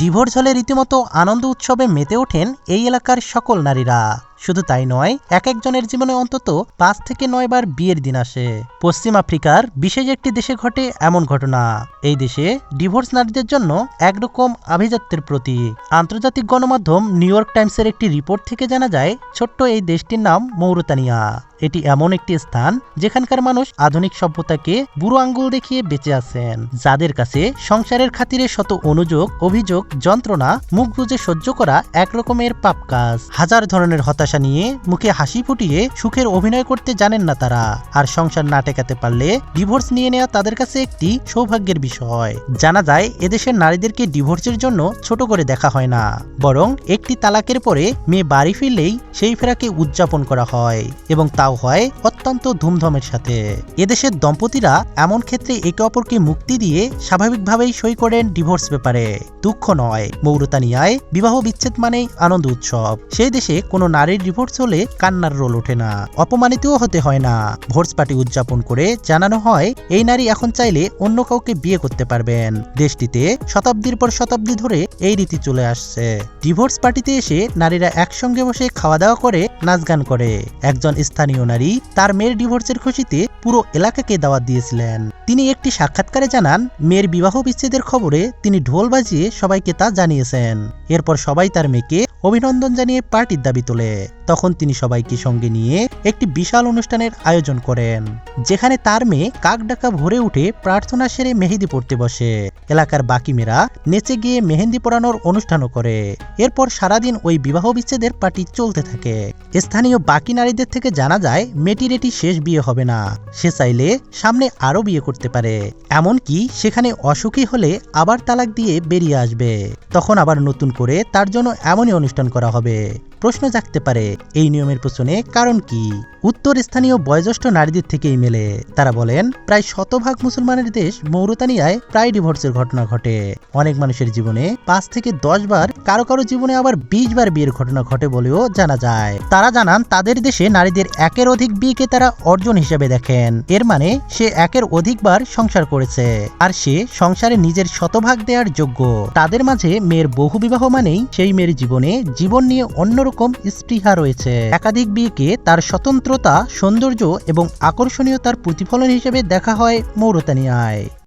Divorce হলে রীতিমতো আনন্দ উৎসবে মেতে ওঠেন এই এলাকার সকল নারীরা। শুধু তাই নয়, এক একজনের জীবনে অন্তত পাঁচ থেকে নয় বার বিয়ের দিন আসে। পশ্চিম আফ্রিকার বিশেষ একটি দেশে ঘটে এমন ঘটনা। এই দেশে ডিভোর্স নারীদের জন্য একরকম আভিজাত্যের প্রতীক। আন্তর্জাতিক গণমাধ্যম নিউ ইয়র্ক টাইমসের একটি রিপোর্ট থেকে জানা যায়, ছোট্ট এই দেশটির নাম মৌরতানিয়া। এটি এমন একটি স্থান যেখানকার মানুষ আধুনিক সভ্যতাকে বুড়ো আঙ্গুল দেখিয়ে বেঁচে আছেন। যাদের কাছে সংসারের খাতিরে শত অনুযোগ, অভিযোগ, যন্ত্রণা, মুখ বুজে সহ্য করা এক রকমের পাপ কাজ। হাজার ধরনের হতাশা নিয়ে মুখে হাসি ফুটিয়ে সুখের অভিনয় করতে জানেন না তারা। আর সংসার না টেকাতে পারলে ডিভোর্স নিয়ে নেওয়া তাদের কাছে একটি সৌভাগ্যের বিষয়। জানা যায়, এদেশের নারীদেরকে ডিভোর্সের জন্য ছোট করে দেখা হয় না। বরং একটি তালাকের পরে মেয়ে বাড়ি ফিরলেই সেই ফেরাকে উদযাপন করা হয় এবং তাও হয় অত্যন্ত ধুমধামের সাথে। এদেশের দম্পতিরা এমন ক্ষেত্রে একে অপরকে মুক্তি দিয়ে স্বাভাবিকভাবেই সই করেন ডিভোর্স ব্যাপারে। দুঃখ নয়, মৌরতানিয়ায় বিবাহ বিচ্ছেদ মানেই আনন্দ উৎসব। সেই দেশে কোনো নারীর ডিভোর্স হলে কান্নার রোল ওঠে না। অপমানিতও হতে হয় না। ভোর্স পার্টি উদযাপন করে জানানো হয়, এই নারী এখন চাইলে অন্য কাউকে বিয়ে করতে পারবেন। দেশটিতে শতাব্দীর পর শতাব্দী ধরে এই রীতি চলে আসছে। ডিভোর্স পার্টিতে এসে নারীরা একসঙ্গে বসে খাওয়া দাওয়া করে নাচ গান করে। একজন স্থানীয় নারী তার মেয়ের ডিভোর্সের খুশিতে পুরো এলাকাকে দাওয়াত দিয়েছিলেন। তিনি একটি সাক্ষাৎকারে জানান, মেয়ের বিবাহ বিচ্ছেদের খবরে তিনি ঢোল বাজিয়ে সবাইকে তা জানিয়েছেন। এরপর সবাই তার মেয়েকে অভিনন্দন জানিয়ে পার্টির দাবি তোলে। তখন তিনি সবাইকে সঙ্গে নিয়ে একটি বিশাল অনুষ্ঠানের আয়োজন করেন, যেখানে তার মেয়ে কাক ডাকা ভরে উঠে প্রার্থনা সেরে মেহেদি পড়তে বসে। এলাকার বাকি মেয়েরা নেচে গিয়ে মেহেন্দি পড়ানোর অনুষ্ঠানও করে। এরপর সারাদিন ওই বিবাহ বিচ্ছেদের পার্টি চলতে থাকে। স্থানীয় বাকি নারীদের থেকে জানা যায়, মেয়েটির এটি শেষ বিয়ে হবে না। সে চাইলে সামনে আরও বিয়ে করতে পারে। এমনকি সেখানে অসুখী হলে আবার তালাক দিয়ে বেরিয়ে আসবে। তখন আবার নতুন করে তার জন্য এমনই অনুষ্ঠান করা হবে। প্রশ্ন জাগতে পারে। এই নিয়মের পেছনে কারণ কি? উত্তর স্থানীয় বয়োজ্যেষ্ঠ নারীদের থেকেই মেলে। তারা বলেন, প্রায় শতভাগ মুসলমানের দেশ মৌরতানিয়ায় প্রায় ডিভোর্সের ঘটনা ঘটে। অনেক মানুষের জীবনে পাঁচ থেকে দশ বার, কারও কারও জীবনে আবার বিশ বার বিয়ের ঘটনা ঘটে বলেও জানা যায়। তারা জানান, তাদের দেশে নারীদের একের অধিক বিয়েকে তারা অর্জন হিসেবে দেখেন। এর মানে সে একের অধিকবার সংসার করেছে। আর সে সংসারে নিজের শতভাগ দেওয়ার যোগ্য। তাদের মাঝে মেয়ের বহু বিবাহ মানেই সেই মেয়ের জীবনে জীবন নিয়ে অন্যরকম স্পৃহা রয়েছে। একাধিক বিয়েকে তার স্বতন্ত্রতা, সৌন্দর্য এবং আকর্ষণীয়তার প্রতিফলন হিসেবে দেখা হয় মৌরতানিয়ায়।